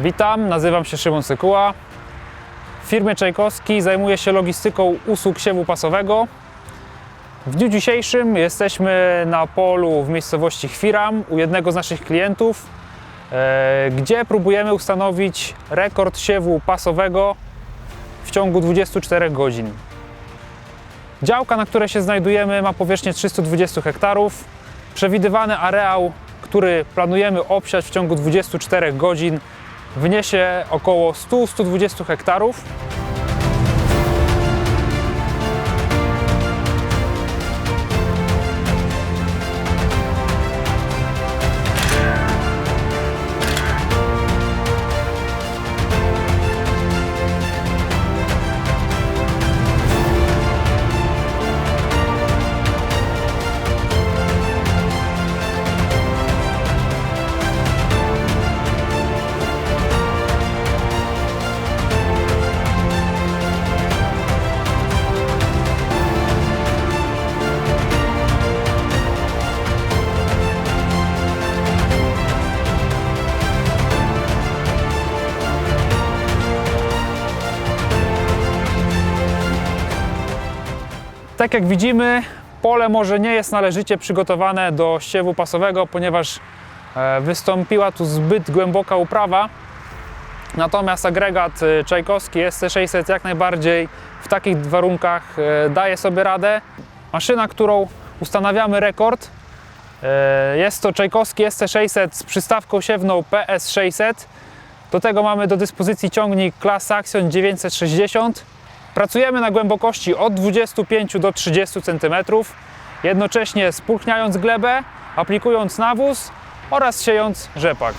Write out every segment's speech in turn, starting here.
Witam, nazywam się Szymon Sykuła. W firmie Czajkowski zajmuję się logistyką usług siewu pasowego. W dniu dzisiejszym jesteśmy na polu w miejscowości Chwiram u jednego z naszych klientów, e, gdzie próbujemy ustanowić rekord siewu pasowego w ciągu 24 godzin. Działka, na której się znajdujemy, ma powierzchnię 320 hektarów. Przewidywany areał, który planujemy obsiać w ciągu 24 godzin, wyniesie około 100-120 hektarów. Tak jak widzimy, pole może nie jest należycie przygotowane do siewu pasowego, ponieważ e, wystąpiła tu zbyt głęboka uprawa. Natomiast agregat e, Czajkowski SC600 jak najbardziej w takich warunkach e, daje sobie radę. Maszyna, którą ustanawiamy rekord, jest to Czajkowski SC600 z przystawką siewną PS600. Do tego mamy do dyspozycji ciągnik Class Action 960. Pracujemy na głębokości od 25 do 30 cm, jednocześnie spulchniając glebę, aplikując nawóz oraz siejąc rzepak.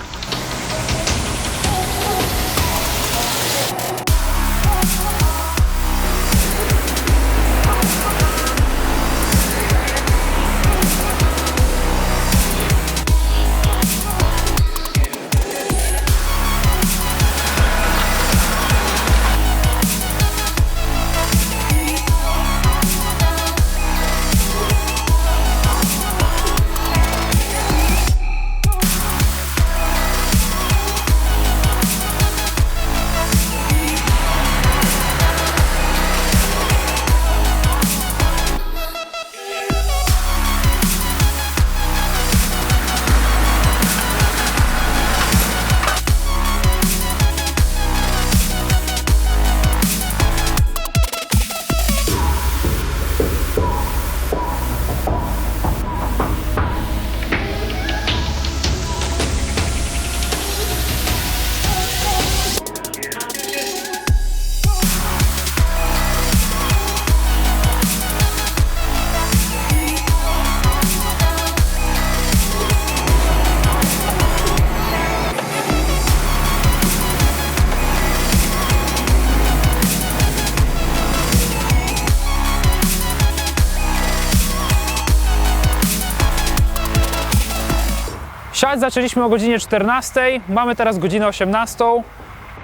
Siać zaczęliśmy o godzinie 14, mamy teraz godzinę 18.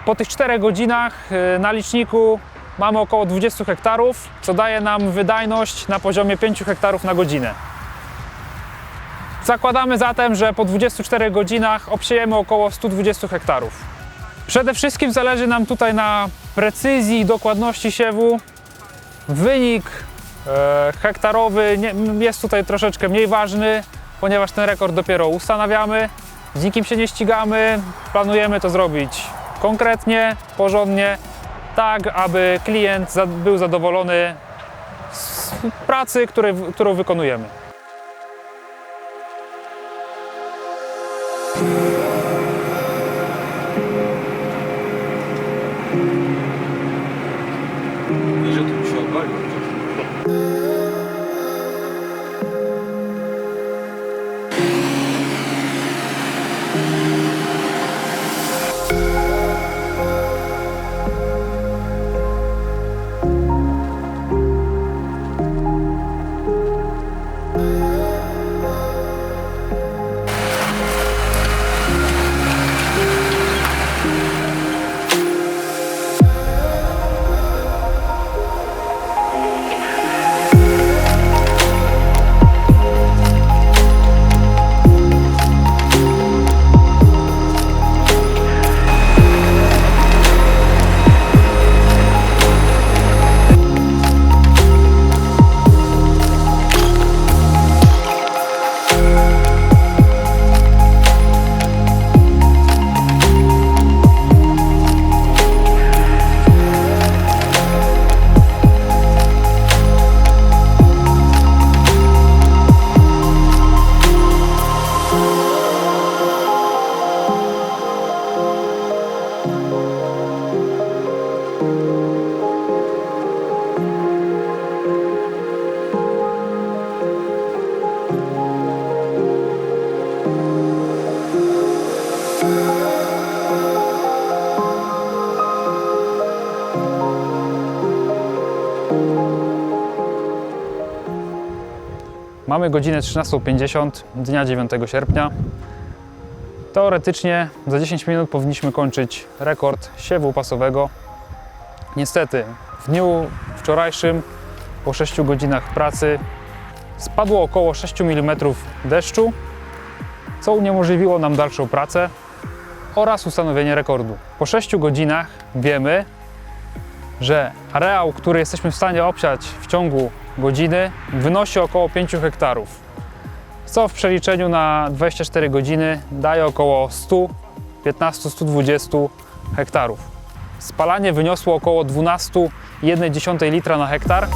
Po tych 4 godzinach y, na liczniku mamy około 20 hektarów, co daje nam wydajność na poziomie 5 hektarów na godzinę. Zakładamy zatem, że po 24 godzinach obsiejemy około 120 hektarów. Przede wszystkim zależy nam tutaj na precyzji i dokładności siewu. Wynik e, hektarowy jest tutaj troszeczkę mniej ważny, ponieważ ten rekord dopiero ustanawiamy. Z nikim się nie ścigamy, planujemy to zrobić konkretnie, porządnie, tak aby klient był zadowolony z pracy, której, którą wykonujemy. Że tu się obalił. Mamy godzinę 13.50 dnia 9 sierpnia. Teoretycznie za 10 minut powinniśmy kończyć rekord siewu pasowego. Niestety w dniu wczorajszym po 6 godzinach pracy spadło około 6 mm deszczu, co uniemożliwiło nam dalszą pracę oraz ustanowienie rekordu. Po 6 godzinach wiemy, że areał, który jesteśmy w stanie obsiać w ciągu godziny, wynosi około 5 hektarów, co w przeliczeniu na 24 godziny daje około 115-120 hektarów. Spalanie wyniosło około 12,1 litra na hektar.